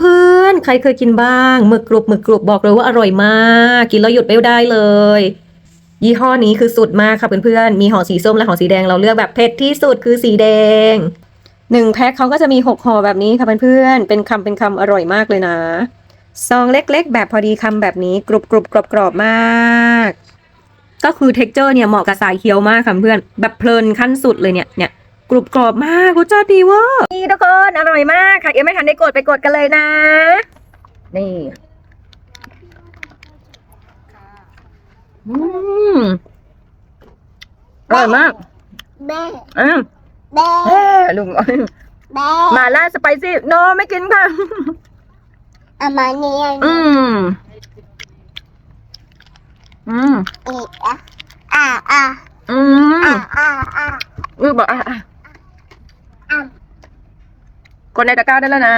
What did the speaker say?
เพื่อนๆ ใครเคยกินบ้างหมึกกรุบหมึกกรุบบอกเลยว่าอร่อยมาก กินแล้วหยุดไม่ได้เลย ยี่ห้อนี้คือสุดมากค่ะเพื่อนๆ มีห่อสีส้มและห่อสีแดงเราเลือกแบบเผ็ดที่สุดคือสีแดงหนึ่งแพ็คเขาก็จะมีหกห่อแบบนี้ค่ะเพื่อนๆ เป็นคำเป็นคำอร่อยมากเลยนะ ซองเล็กๆ แบบพอดีคำแบบนี้กรุบกรุบกรอบกรอบมาก ก็คือเท็กเจอร์เนี่ยเหมาะกับสายเคี้ยวมากค่ะเพื่อนแบบเพลินขั้นสุดเลยเนี่ยเนี่ย กรุบกรอบมากรสชาติดีเวอร์นี่ทุกคนอร่อยมากค่ะยังไม่ทันได้กดไปกดกันเลยนะ นี่อืมอร่อยมากแม่อะแม่เอ้ยลุงแม่มาล่าสไปซี่โนไม่กินค่ะ เอามาเนี่ยอืมอืม อีกอะอะอะอืมอะอะอะ อือบอกอะอะ อะกดในตะกร้าได้แล้วนะ